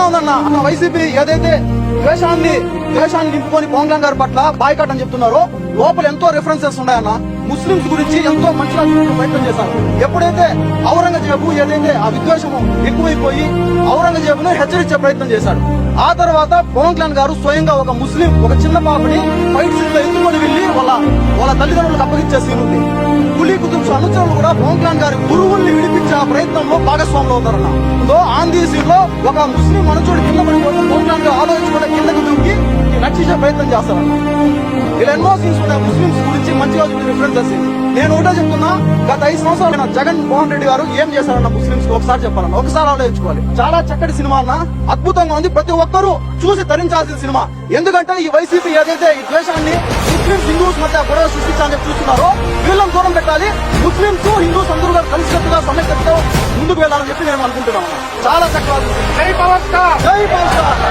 అద్భుతంగా ఉందన్న. అన్న వైసీపీ ఏదైతే ద్వేషాన్ని ద్వేషాన్ని నింపుకొని పవన్ గారి పట్ల బాయ్కాట్ అని చెప్తున్నారో లోపల ఎంతో రిఫరెన్సెస్ ఉన్నాయన్న. ముస్లింస్ గురించి ఎంతో మంచిగా ప్రయత్నం చేశారు. ఎప్పుడైతే ఔరంగజేబు ఏదైతే ఆ విద్వేషము ఎక్కువైపోయి ఔరంగజేబును హెచ్చరించే ప్రయత్నం చేశాడు ఆ తర్వాత పవన్ కళ్యాణ్ గారు స్వయంగా ఒక ముస్లిం ఒక చిన్న పాపని ఫైట్ సీన్లో ఎత్తుకొని వెళ్ళి వాళ్ళ వాళ్ళ తల్లిదండ్రులకు అప్పగించే సీన్ ఉంది. పులి కుతుబ్స్ అనుచరులు కూడా పవన్ కళ్యాణ్ గారి గురువుల్ని విడిపించే ఆ ప్రయత్నంలో భాగస్వాములు అవుతారన్న. ఒక ముస్లిం మనుషుడు కింద పడిపోతే పవన్ కళ్యాణ్ గారు కిందకు దూకి రక్షించే ప్రయత్నం చేస్తాను ఇలా ఎన్నో సీన్స్ ఉన్నాయి ముస్లింస్ గురించి మంచిగా రిఫరెన్సెస్ నేను ఒకటే చెప్తున్నా గత ఐదు సంవత్సరాలు జగన్ మోహన్ రెడ్డి గారు ఏం చేశారన్న ముస్లింస్ ఒకసారి చెప్పాలన్న ఒకసారి ఆలోచించుకోవాలి. చాలా చక్కటి సినిమా అన్న. అద్భుతంగా ఉంది. ప్రతి ఒక్కరూ చూసి తరించాల్సిన సినిమా. ఎందుకంటే ఈ వైసీపీ ఏదైతే ఈ ద్వేషాన్ని ముస్లింస్ హిందూస్ మధ్య గొడవ సృష్టించాలని చూస్తున్నారో వీళ్ళని దూరం పెట్టాలి. ముస్లింస్ హిందూస్ అందరూ కలిసికట్టుగా సమైక్యతతో ముందుకు వెళ్ళాలని చెప్పి నేను అనుకుంటున్నాను. చాలా చక్కగా. జై పవర్ స్టార్ జై పవన్ స్టార్